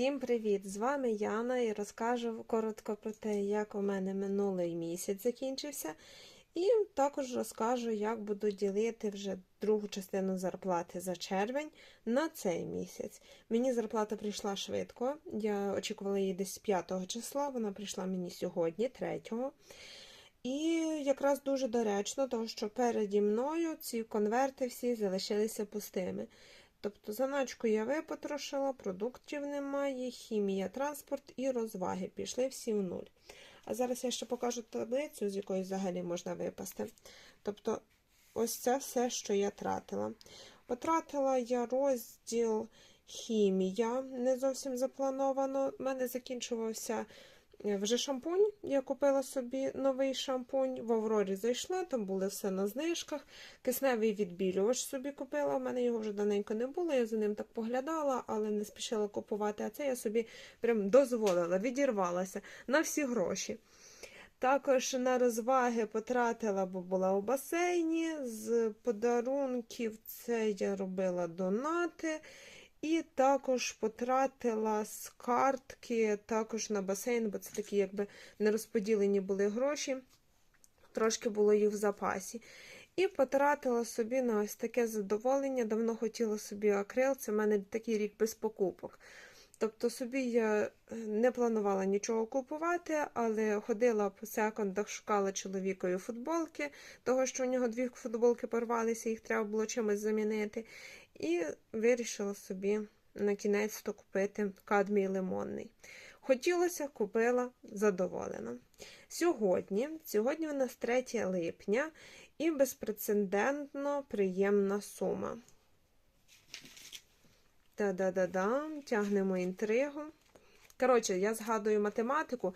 Всім привіт! З вами Яна і розкажу коротко про те, як у мене минулий місяць закінчився. І також розкажу, як буду ділити вже другу частину зарплати за червень на цей місяць. Мені зарплата прийшла швидко. Я очікувала її десь 5 числа, вона прийшла мені сьогодні, 3. І якраз дуже доречно, тому що переді мною ці конверти всі залишилися пустими. Тобто заначку я випотрошила, продуктів немає, хімія, транспорт і розваги. Пішли всі в нуль. А зараз я ще покажу таблицю, з якої взагалі можна випасти. Тобто, ось це все, що я тратила. Потратила я розділ хімія, не зовсім заплановано. У мене закінчувався вже шампунь. Я купила собі новий шампунь. В Аврорі зайшла, там були все на знижках. Кисневий відбілювач собі купила. У мене його вже давненько не було. Я за ним так поглядала, але не спішила купувати. А це я собі прям дозволила, відірвалася на всі гроші. Також на розваги потратила, бо була у басейні. З подарунків це я робила донати. І також потратила з картки також на басейн, бо це такі якби нерозподілені були гроші, трошки було їх в запасі. І потратила собі на ось таке задоволення. Давно хотіла собі акрил, це в мене такий рік без покупок. Тобто собі я не планувала нічого купувати, але ходила по секондах, шукала чоловікові футболки, того, що у нього дві футболки порвалися, їх треба було чимось замінити. І вирішила собі на кінець то купити кадмій лимонний. Хотілося, купила задоволена. Сьогодні, сьогодні у нас 3 липня і безпрецедентно приємна сума. Та-да-да-да, тягнемо інтригу. Коротше, я згадую математику.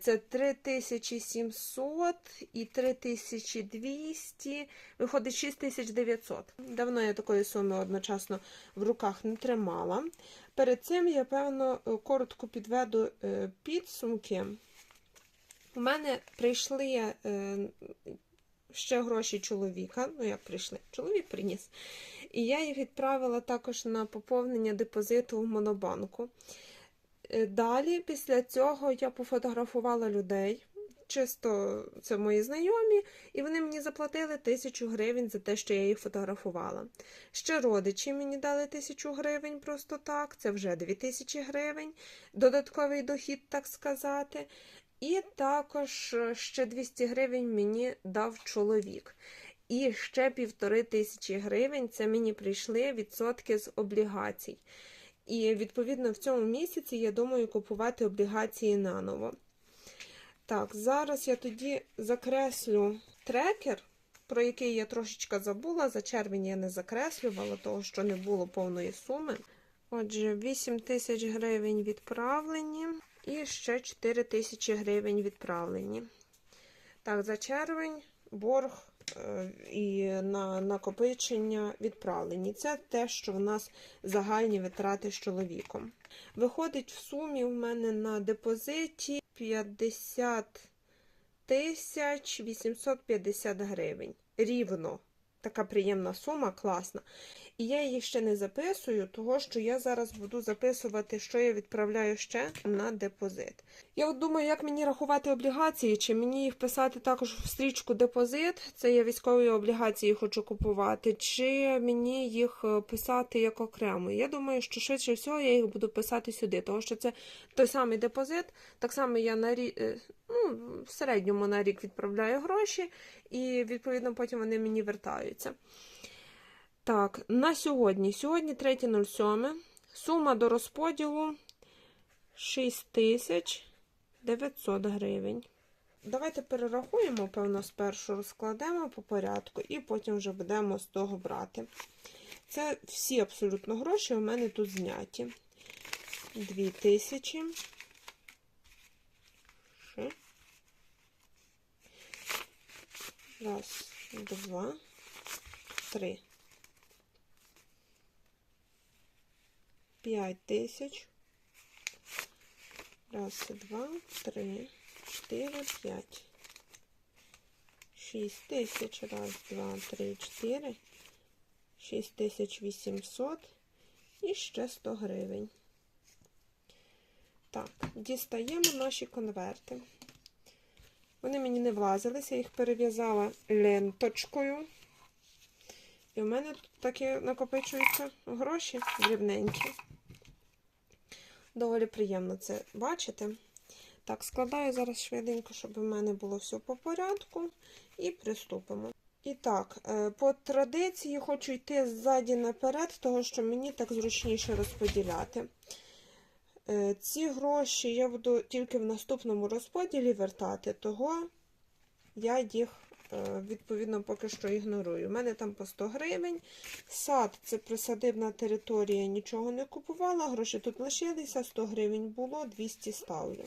Це 3700 і 3200, виходить 6900. Давно я такої суми одночасно в руках не тримала. Перед цим я, певно, коротко підведу підсумки. У мене прийшли ще гроші чоловіка. Ну, як прийшли? Чоловік приніс. І я їх відправила також на поповнення депозиту в Монобанку. Далі, після цього, я пофотографувала людей. Чисто це мої знайомі, і вони мені заплатили тисячу гривень за те, що я їх фотографувала. Ще родичі мені дали тисячу гривень просто так, це вже дві тисячі гривень, додатковий дохід, так сказати. І також ще 200 гривень мені дав чоловік. І ще півтори тисячі гривень це мені прийшли відсотки з облігацій. І, відповідно, в цьому місяці я думаю купувати облігації наново. Так, зараз я тоді закреслю трекер, про який я трошечки забула. За червень я не закреслювала, того що не було повної суми. Отже, 8 тисяч гривень відправлені. І ще 4 тисячі гривень відправлені. Так, за червень борг і на накопичення відправлені. Це те, що в нас загальні витрати з чоловіком. Виходить, в сумі в мене на депозиті 50 тисяч 850 гривень. Рівно. Така приємна сума, класна. І я її ще не записую, того що я зараз буду записувати, що я відправляю ще на депозит. Я от думаю, як мені рахувати облігації, чи мені їх писати також в стрічку депозит, це я військові облігації хочу купувати, чи мені їх писати як окремо. Я думаю, що швидше всього я їх буду писати сюди, тому що це той самий депозит. Так само я на рік, в середньому на рік відправляю гроші, і відповідно потім вони мені вертаються. Так, на сьогодні. Сьогодні 3.07. Сума до розподілу 6900 гривень. Давайте перерахуємо, певно, спершу розкладемо по порядку, і потім вже будемо з того брати. Це всі абсолютно гроші у мене тут зняті. 2000. Раз, два, три. П'ять тисяч. Раз, два, три, чотири, п'ять. Шість тисяч. Раз, два, три, чотири. Шість тисяч вісімсот. І ще сто гривень. Так, дістаємо наші конверти. Вони мені не влазилися, я їх перев'язала ленточкою. І в мене тут такі накопичуються гроші дрібненькі. Доволі приємно це бачити. Так, складаю зараз швиденько, щоб у мене було все по порядку. І приступимо. І так, е, по традиції хочу йти ззаді наперед, того що мені так зручніше розподіляти. Е, Ці гроші я буду тільки в наступному розподілі вертати, того я їх е, відповідно поки що ігнорую. У мене там по 100 гривень. Сад це присадибна територія, нічого не купувала, гроші тут лишилися, 100 гривень було, 200 ставлю.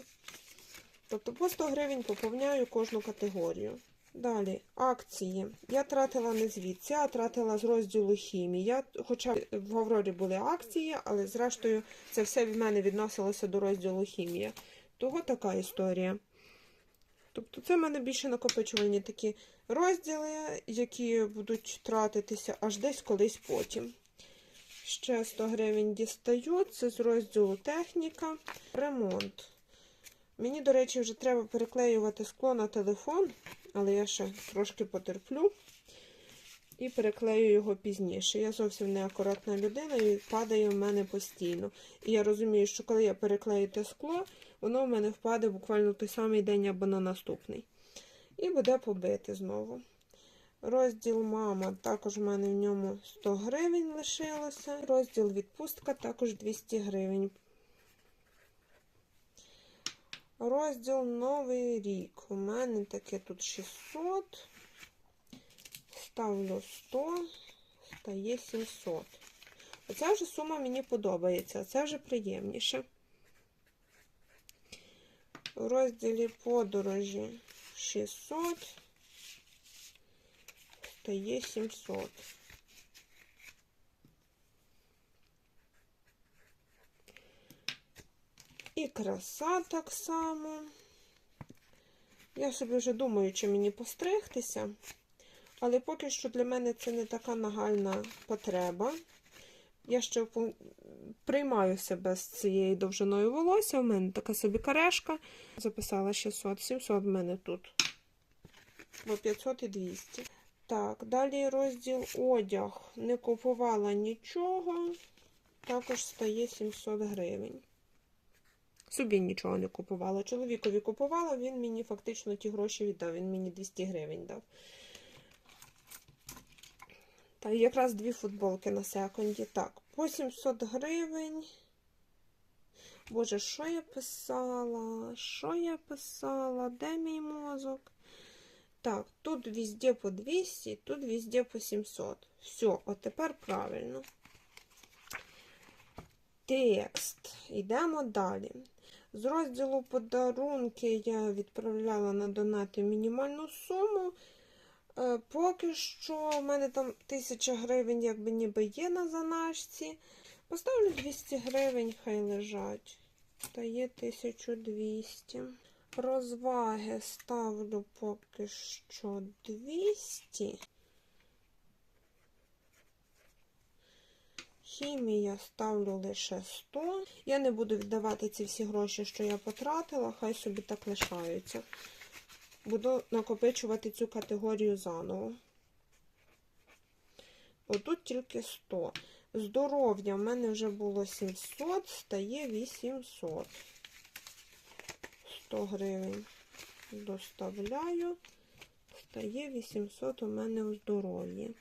Тобто по 100 гривень поповняю кожну категорію. Далі, акції. Я тратила не звідси, а тратила з розділу хімії. Я, хоча в Аврорі були акції, але зрештою це все від мене відносилося до розділу хімія. Того така історія. Тобто це в мене більше накопичувальні такі розділи, які будуть тратитися аж десь колись потім. Ще 100 гривень дістаю, це з розділу техніка, ремонт. Мені, до речі, вже треба переклеювати скло на телефон, але я ще трошки потерплю і переклею його пізніше. Я зовсім неакуратна людина і падає в мене постійно. І я розумію, що коли я переклею те скло, воно в мене впаде буквально той самий день або на наступний. І буде побити знову. Розділ мама, також в мене в ньому 100 гривень лишилося. Розділ відпустка також 200 гривень. Розділ Новий рік. У мене таке тут 600. Ставлю 100, стає 700. Оця вже сума мені подобається, це вже приємніше. У розділі подорожі 600, стає 700. І краса так само. Я собі вже думаю, чи мені постригтися. Але поки що для мене це не така нагальна потреба. Я ще приймаю себе з цією довжиною волосся. У мене така собі карешка. Записала 600, 700 в мене тут. Бо 500 і 200. Так, далі розділ одяг. Не купувала нічого. Також стає 700 гривень. Собі нічого не купувала. Чоловікові купувала, він мені фактично ті гроші віддав. Він мені 200 гривень дав. Та якраз дві футболки на секунді. Так, по 700 гривень. Боже, що я писала? Що я писала? Де мій мозок? Так, тут везде по 200, тут везде по 700. Все, от тепер правильно. Текст. Йдемо далі. З розділу подарунки я відправляла на донати мінімальну суму. Е, Поки що в мене там 1000 гривень, якби ніби є на заначці. Поставлю 200 гривень, хай лежать. Та є 1200. Розваги ставлю поки що 200. Хімія ставлю лише 100. Я не буду віддавати ці всі гроші, що я потратила, хай собі так лишаються. Буду накопичувати цю категорію заново. Отут тільки 100. Здоров'я в мене вже було 700, стає 800. 100 гривень доставляю. Стає 800 у мене у здоров'ї.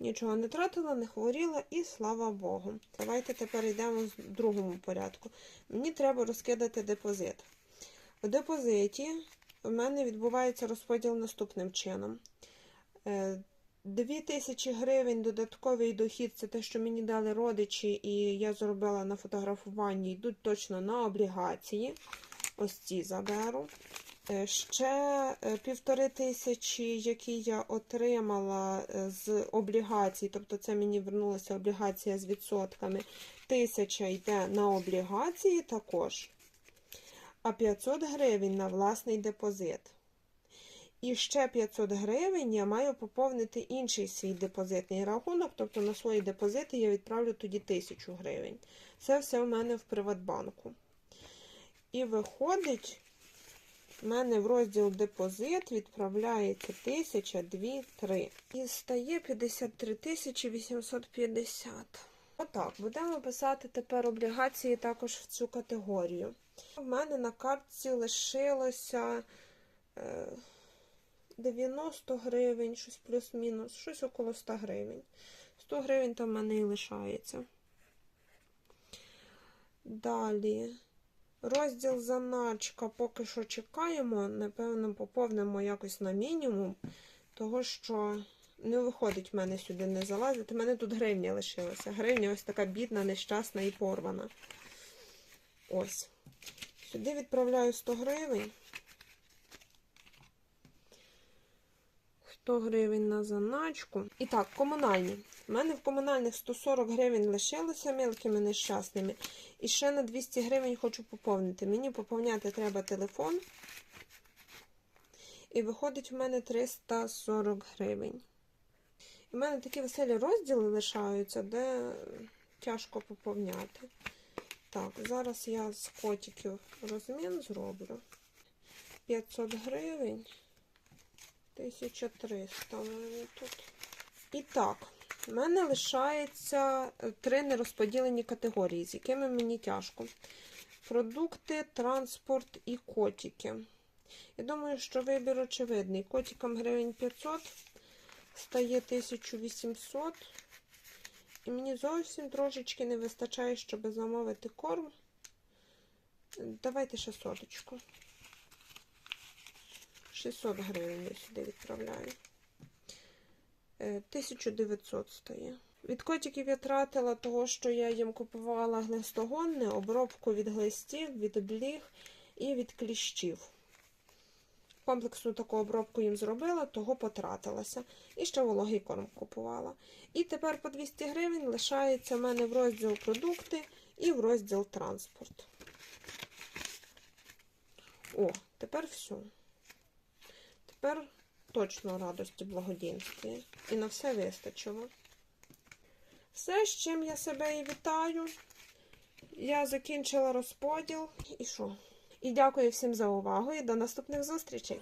Нічого не тратила, не хворіла і слава Богу. Давайте тепер йдемо в другому порядку. Мені треба розкидати депозит. У депозиті в мене відбувається розподіл наступним чином. 2000 гривень додатковий дохід це те, що мені дали родичі, і я зробила на фотографуванні, йдуть точно на облігації. Ось ці заберу. Е, Ще е, півтори тисячі, які я отримала е, з облігацій, тобто це мені вернулася облігація з відсотками. Тисяча йде на облігації також, а 500 гривень на власний депозит. І ще 500 гривень я маю поповнити інший свій депозитний рахунок, тобто на свої депозити я відправлю тоді 1000 гривень. Це все в мене в Приватбанку. І виходить, в мене в розділ депозит відправляється 1000, 2, 3. І стає 53 850. Отак, будемо писати тепер облігації також в цю категорію. У мене на картці лишилося е, 90 гривень, щось плюс-мінус, щось около 100 гривень. 100 гривень там в мене і лишається. Далі. Розділ заначка поки що чекаємо. Напевно, поповнимо якось на мінімум, того що не виходить в мене сюди не залазити. У мене тут гривня лишилася. Гривня ось така бідна, нещасна і порвана. Ось. Сюди відправляю 100 гривень. 100 гривень на заначку. І так, комунальні. У мене в комунальних 140 гривень лишилося мелкими нещасними. І ще на 200 гривень хочу поповнити. Мені поповняти треба телефон. І виходить в мене 340 гривень. І в мене такі веселі розділи лишаються, де тяжко поповняти. Так, зараз я з котиків розмін зроблю. 500 гривень. 1300 в мене тут. І так, в мене лишається е, три нерозподілені категорії, з якими мені тяжко. Продукти, транспорт і котики. Я думаю, що вибір очевидний. Котикам гривень 500, стає 1800. І мені зовсім трошечки не вистачає, щоб замовити корм. Давайте ще соточку. 600 гривень я сюди відправляю. Е, 1900 стає. Від котиків я тратила того, що я їм купувала глистогонне, обробку від глистів, від бліг і від кліщів. Комплексну таку обробку їм зробила, того потратилася. І ще вологий корм купувала. І тепер по 200 гривень лишається в мене в розділ продукти і в розділ транспорт. О, тепер все. Тепер точно радості благодійності. І на все вистачило. Все, з чим я себе і вітаю. Я закінчила розподіл. І що? І дякую всім за увагу і до наступних зустрічей!